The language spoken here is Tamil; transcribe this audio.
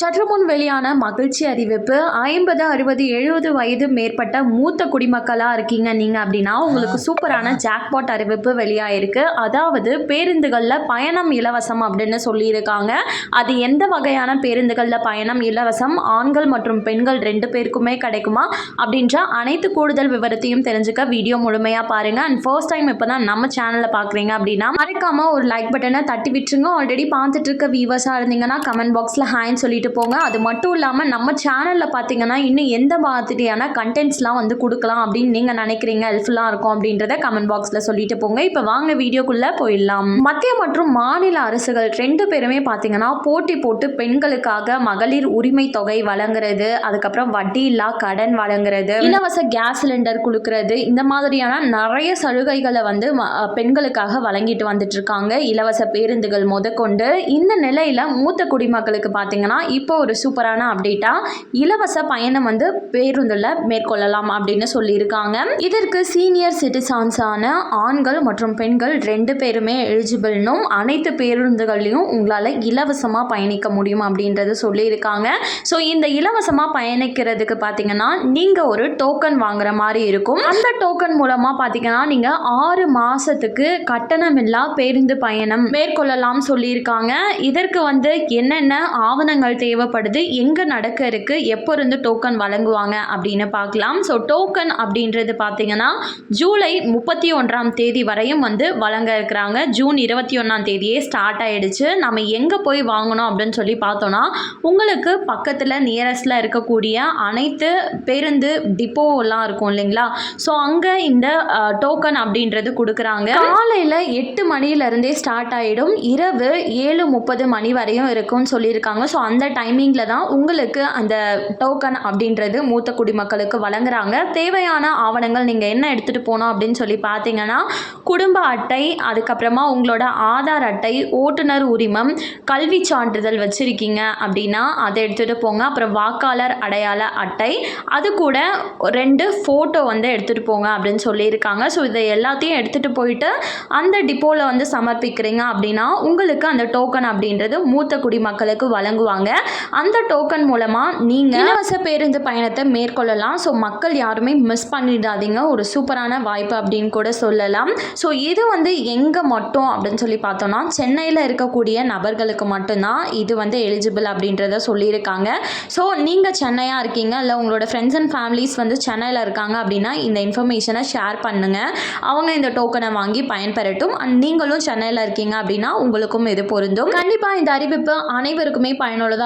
சற்று முன் வெளியான மகிழ்ச்சி அறிவிப்பு ஐம்பது அறுபது எழுபது வயது மேற்பட்ட மூத்த குடிமக்களாக இருக்கீங்க நீங்கள் அப்படின்னா உங்களுக்கு சூப்பரான ஜாக்பாட் அறிவிப்பு வெளியாயிருக்கு. அதாவது பேருந்துகளில் பயணம் இலவசம் அப்படின்னு சொல்லியிருக்காங்க. அது எந்த வகையான பேருந்துகளில் பயணம் இலவசம்? ஆண்கள் மற்றும் பெண்கள் ரெண்டு பேருக்குமே கிடைக்குமா? அப்படின்ற அனைத்து கூடுதல் விவரத்தையும் தெரிஞ்சுக்க வீடியோ முழுமையாக பாருங்கள் அண்ட் ஃபர்ஸ்ட் டைம் இப்போ தான் நம்ம சேனலை பார்க்குறீங்க அப்படின்னா மறக்காமல் ஒரு லைக் பட்டனை தட்டி விட்டுருங்க. ஆல்ரெடி பார்த்துட்டு இருக்க வியூவர்ஸாக இருந்தீங்கன்னா கமெண்ட் பாக்ஸில் ஹாய்ன்னு சொல்லிட்டு போங்க. அது மட்டும் இல்லாமல் நம்ம சேனலில் பார்த்தீங்கன்னா இன்னும் எந்த மாதிரியான கண்டென்ட்ஸ்லாம் வந்து கொடுக்கலாம் அப்படின்னு நீங்கள் நினைக்கிறீங்க? ஹெல்ப்ஃபுல்லாக இருக்கும் அப்படின்றத கமெண்ட் பாக்ஸில் சொல்லிட்டு போங்க. இப்போ வாங்க வீடியோக்குள்ளே போயிடலாம். மத்திய மற்றும் மாநில அரசுகள் ரெண்டு பேருமே பார்த்தீங்கன்னா போட்டி போட்டு பெண்களுக்காக மகளிர் உரிமை தொகை வழங்குறது அதுக்கப்புறம் வட்டி இல்லா கடன் வழங்குறது இலவச கேஸ் சிலிண்டர் கொடுக்கறது இந்த மாதிரியான நிறைய சலுகைகளை வந்து பெண்களுக்காக வழங்கிட்டு வந்துட்டு இருக்காங்க. இலவச பேருந்துகள் முதற்கொண்டு. இந்த நிலையில மூத்த குடிமக்களுக்கு பார்த்தீங்கன்னா இப்போ ஒரு சூப்பரான அப்டேட்டா இலவச பயணம் வந்து பேருந்துல மேற்கொள்ளலாம் அப்படின்னு சொல்லியிருக்காங்க. இதற்கு சீனியர் சிட்டிசன்ஸான ஆண்கள் மற்றும் பெண்கள் ரெண்டு பேருமே எலிஜிபிள்னும் அனைத்து பேருந்துகள்லையும் உங்களால் இலவசமாக பயணிக்க முடியும் அப்படின்றது சொல்லியிருக்காங்க. ஸோ இந்த இலவசமாக பயணிக்கிறதுக்கு பார்த்தீங்கன்னா நீங்கள் ஒரு டோக்கன் வாங்குற மாதிரி இருக்கும். அந்த டோக்கன் மூலமாக பார்த்தீங்கன்னா நீங்கள் ஆறு மாதத்துக்கு கட்டணமில்லா பேருந்து பயணம் மேற்கொள்ளலாம் சொல்லியிருக்காங்க. இதற்கு வந்து என்னென்ன ஆவணங்கள் தேவைப்படுது. எங்கே நடக்க இருக்கு? எப்போ இருந்து டோக்கன் வழங்குவாங்க அப்படின்னு பார்க்கலாம். ஸோ டோக்கன் அப்படின்றது பார்த்தீங்கன்னா ஜூலை முப்பத்தி ஒன்றாம் தேதி வரையும் வந்து வழங்க இருக்கிறாங்க. ஜூன் இருபத்தி ஒன்றாம் தேதியே ஸ்டார்ட் ஆகிடுச்சு நம்ம எங்கே போய் வாங்கணும் அப்படின்னு சொல்லி பார்த்தோன்னா உங்களுக்கு பக்கத்தில் நியரஸ்டில் இருக்கக்கூடிய அனைத்து பேருந்து டிப்போலாம் இருக்கும் இல்லைங்களா? ஸோ அங்கே இந்த டோக்கன் அப்படின்றது கொடுக்குறாங்க. காலையில் எட்டு மணிலேருந்தே ஸ்டார்ட் ஆகிடும் இரவு ஏழு முப்பது மணி வரையும் இருக்கும்னு சொல்லியிருக்காங்க. ஸோ அந்த டைமிங்கில் தான் உங்களுக்கு அந்த டோக்கன் அப்படின்றது மூத்த குடிமக்களுக்கு வழங்குறாங்க. தேவையான ஆவணங்கள் நீங்கள் என்ன எடுத்துகிட்டு போகணும் அப்படின்னு சொல்லி பார்த்தீங்கன்னா குடும்ப அட்டை அதுக்கப்புறமா உங்களோட ஆதார் அட்டை ஓட்டுநர் உரிமம் கல்வி சான்றிதழ் வச்சுருக்கீங்க அப்படின்னா அதை எடுத்துகிட்டு போங்க. அப்புறம் வாக்காளர் அடையாள அட்டை அது கூட ரெண்டு ஃபோட்டோ வந்து எடுத்துகிட்டு போங்க அப்படின்னு சொல்லியிருக்காங்க. ஸோ இதை எல்லாத்தையும் எடுத்துகிட்டு போயிட்டு அந்த டிப்போவில் வந்து சமர்ப்பிக்கிறீங்க அப்படின்னா உங்களுக்கு அந்த டோக்கன் அப்படின்றது மூத்த குடிமக்களுக்கு வழங்குவாங்க. அந்த டோக்கன் மூலமாக நீங்கள் இலவச பேருந்து பயணத்தை மேற்கொள்ளலாம். ஸோ மக்கள் யாருமே மிஸ் பண்ணிடாதீங்க. ஒரு சூப்பரான வாய்ப்பு அப்படின்னு கூட சொல்லலாம். ஸோ இது வந்து எங்கே மட்டும் அப்படின்னு சொல்லி பார்த்தோம்னா சென்னையில் இருக்கக்கூடிய நபர்களுக்கு மட்டும்தான் இது வந்து எலிஜிபிள் அப்படின்றத சொல்லியிருக்காங்க. ஸோ நீங்கள் சென்னையாக இருக்கீங்க இல்லை உங்களோட ஃப்ரெண்ட்ஸ் அண்ட் ஃபேமிலிஸ் வந்து சென்னையில் இருக்காங்க அப்படின்னா இந்த இன்ஃபர்மேஷனை ஷேர் பண்ணுங்கள் அவங்க இந்த டோக்கனை வாங்கி பயன்பெறட்டும். அண்ட் நீங்களும் சென்னையில் இருக்கீங்க அப்படின்னா உங்களுக்கும் இது பொருந்தும். கண்டிப்பாக இந்த அறிவிப்பு அனைவருக்குமே பயனுள்ளதாக